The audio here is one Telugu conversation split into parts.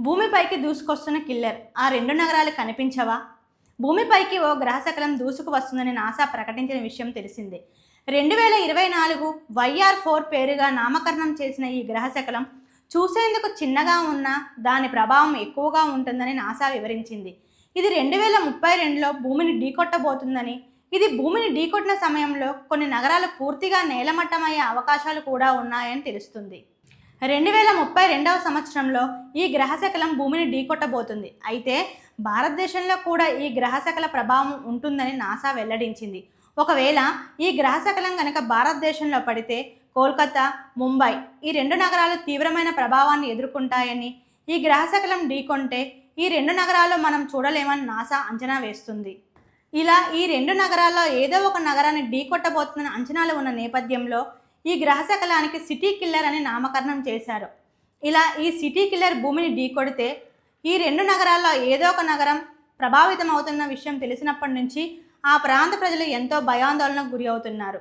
భూమిపైకి దూసుకొస్తున్న కిల్లర్ ఆ రెండు నగరాలు కనిపించవా? భూమిపైకి ఓ గ్రహశకలం దూసుకు వస్తుందని నాసా ప్రకటించిన విషయం తెలిసిందే. రెండు వేల ఇరవై నాలుగు వైఆర్ ఫోర్ పేరుగా నామకరణం చేసిన ఈ గ్రహశకలం చూసేందుకు చిన్నగా ఉన్నా దాని ప్రభావం ఎక్కువగా ఉంటుందని నాసా వివరించింది. ఇది రెండు వేల ముప్పై రెండులో భూమిని ఢీకొట్టబోతుందని ఇది భూమిని ఢీకొట్టిన సమయంలో కొన్ని నగరాలు పూర్తిగా నేలమట్టమయ్యే అవకాశాలు కూడా ఉన్నాయని తెలుస్తుంది. రెండు వేల ముప్పై రెండవ సంవత్సరంలో ఈ గ్రహశకలం భూమిని ఢీకొట్టబోతుంది. అయితే భారతదేశంలో కూడా ఈ గ్రహశకల ప్రభావం ఉంటుందని నాసా వెల్లడించింది. ఒకవేళ ఈ గ్రహశకలం కనుక భారతదేశంలో పడితే కోల్కతా ముంబై ఈ రెండు నగరాలు తీవ్రమైన ప్రభావాన్ని ఎదుర్కొంటాయని ఈ గ్రహశకలం ఢీకొంటే ఈ రెండు నగరాలు మనం చూడలేమని నాసా అంచనా వేస్తుంది. ఇలా ఈ రెండు నగరాల్లో ఏదో ఒక నగరాన్ని ఢీకొట్టబోతుందని అంచనాలు ఉన్న నేపథ్యంలో ఈ గ్రహశకలానికి సిటీ కిల్లర్ అని నామకరణం చేశారు. ఇలా ఈ సిటీ కిల్లర్ భూమిని ఢీకొడితే ఈ రెండు నగరాల్లో ఏదో ఒక నగరం ప్రభావితం అవుతున్న విషయం తెలిసినప్పటి నుంచి ఆ ప్రాంత ప్రజలు ఎంతో భయాందోళనకు గురి అవుతున్నారు.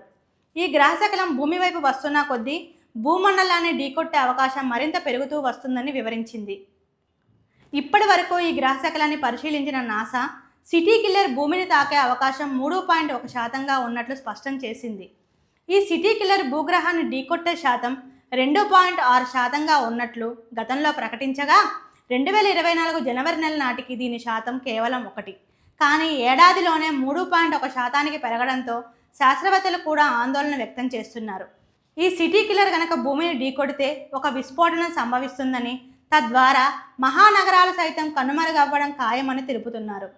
ఈ గ్రహశకలం భూమి వైపు వస్తున్న కొద్దీ భూమండలాన్ని ఢీకొట్టే అవకాశం మరింత పెరుగుతూ వస్తుందని వివరించింది. ఇప్పటి వరకు ఈ గ్రహశకలాన్ని పరిశీలించిన నాసా సిటీ కిల్లర్ భూమిని తాకే అవకాశం మూడు పాయింట్ ఒక శాతంగా ఉన్నట్లు స్పష్టం చేసింది. ఈ సిటీ కిల్లర్ భూగ్రహాన్ని ఢీకొట్టే శాతం రెండు పాయింట్ ఆరు శాతంగా ఉన్నట్లు గతంలో ప్రకటించగా రెండు వేల ఇరవై నాలుగు జనవరి నెల నాటికి దీని శాతం కేవలం ఒకటి. కానీ ఏడాదిలోనే మూడు పాయింట్ ఒక శాతానికి పెరగడంతో శాస్త్రవేత్తలు కూడా ఆందోళన వ్యక్తం చేస్తున్నారు. ఈ సిటీ కిల్లర్ కనుక భూమిని ఢీకొడితే ఒక విస్ఫోటనం సంభవిస్తుందని తద్వారా మహానగరాలు సైతం కనుమరుగవ్వడం ఖాయమని తెలుపుతున్నారు.